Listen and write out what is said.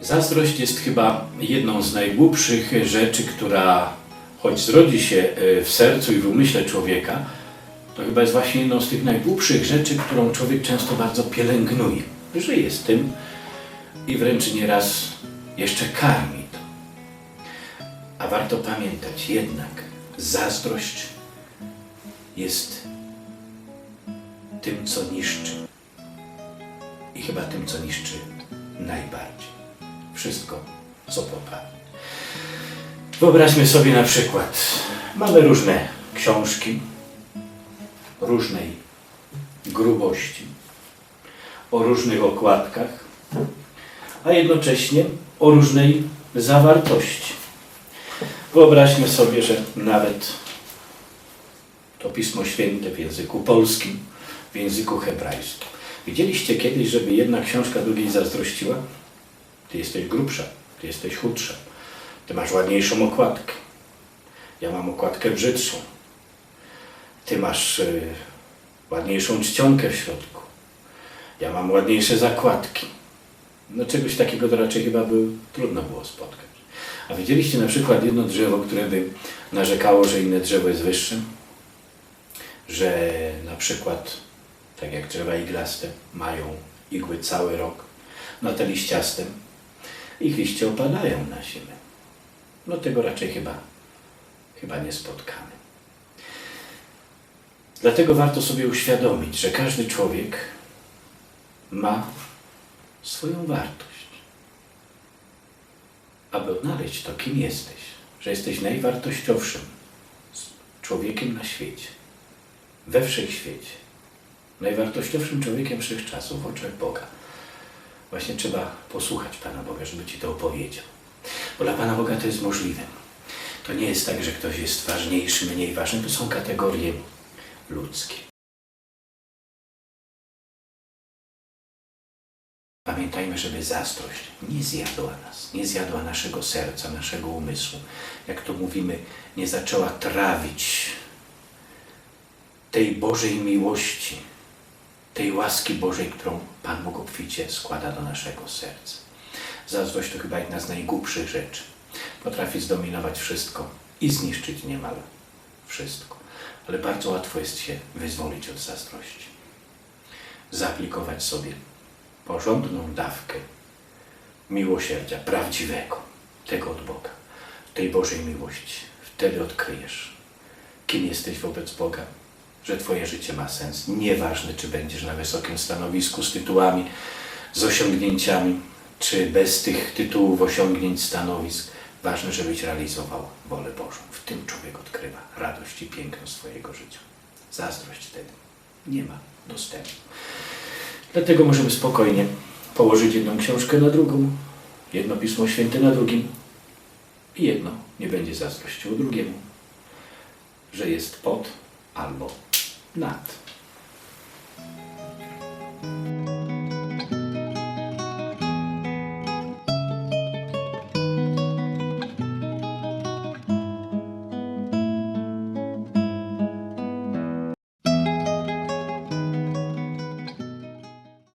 Zazdrość jest chyba jedną z najgłupszych rzeczy, która choć zrodzi się e, w sercu i w umyśle człowieka, to chyba jest właśnie jedną z tych najgłupszych rzeczy, którą człowiek często bardzo pielęgnuje. Żyje z tym i wręcz nieraz jeszcze karmi to. A warto pamiętać jednak, zazdrość jest tym, co niszczy. I chyba tym, co niszczy najbardziej. Wszystko, co poprawi. Wyobraźmy sobie na przykład, mamy różne książki różnej grubości, o różnych okładkach, a jednocześnie o różnej zawartości. Wyobraźmy sobie, że nawet to Pismo Święte w języku polskim, w języku hebrajskim. Widzieliście kiedyś, żeby jedna książka drugiej zazdrościła? Ty jesteś grubsza, ty jesteś chudsza, ty masz ładniejszą okładkę. Ja mam okładkę brzydszą. Ty masz y, ładniejszą czcionkę w środku. Ja mam ładniejsze zakładki. No czegoś takiego to raczej chyba by trudno było spotkać. A widzieliście na przykład jedno drzewo, które by narzekało, że inne drzewo jest wyższe? Że na przykład, tak jak drzewa iglaste, mają igły cały rok, no te liściaste, ich liście opadają na ziemię. No tego raczej chyba, chyba nie spotkamy. Dlatego warto sobie uświadomić, że każdy człowiek ma swoją wartość. Aby odnaleźć to, kim jesteś, że jesteś najwartościowszym człowiekiem na świecie, we wszechświecie, najwartościowszym człowiekiem wszechczasów w oczach Boga. Właśnie trzeba posłuchać Pana Boga, żeby Ci to opowiedział. Bo dla Pana Boga to jest możliwe. To nie jest tak, że ktoś jest ważniejszy, mniej ważny. To są kategorie ludzkie. Pamiętajmy, żeby zazdrość nie zjadła nas, nie zjadła naszego serca, naszego umysłu. Jak to mówimy, nie zaczęła trawić tej Bożej miłości, tej łaski Bożej, którą Pan Bóg obficie składa do naszego serca. Zazdrość to chyba jedna z najgłupszych rzeczy. Potrafi zdominować wszystko i zniszczyć niemal wszystko. Ale bardzo łatwo jest się wyzwolić od zazdrości. Zaaplikować sobie porządną dawkę miłosierdzia prawdziwego, tego od Boga, tej Bożej miłości. Wtedy odkryjesz, kim jesteś wobec Boga, że Twoje życie ma sens. Nieważne, czy będziesz na wysokim stanowisku z tytułami, z osiągnięciami, czy bez tych tytułów, osiągnięć, stanowisk. Ważne, żebyś realizował wolę Bożą. W tym człowiek odkrywa radość i piękno swojego życia. Zazdrość wtedy nie ma dostępu. Dlatego możemy spokojnie położyć jedną książkę na drugą, jedno Pismo Święte na drugim i jedno nie będzie zazdrościło drugiemu, że jest pod albo not.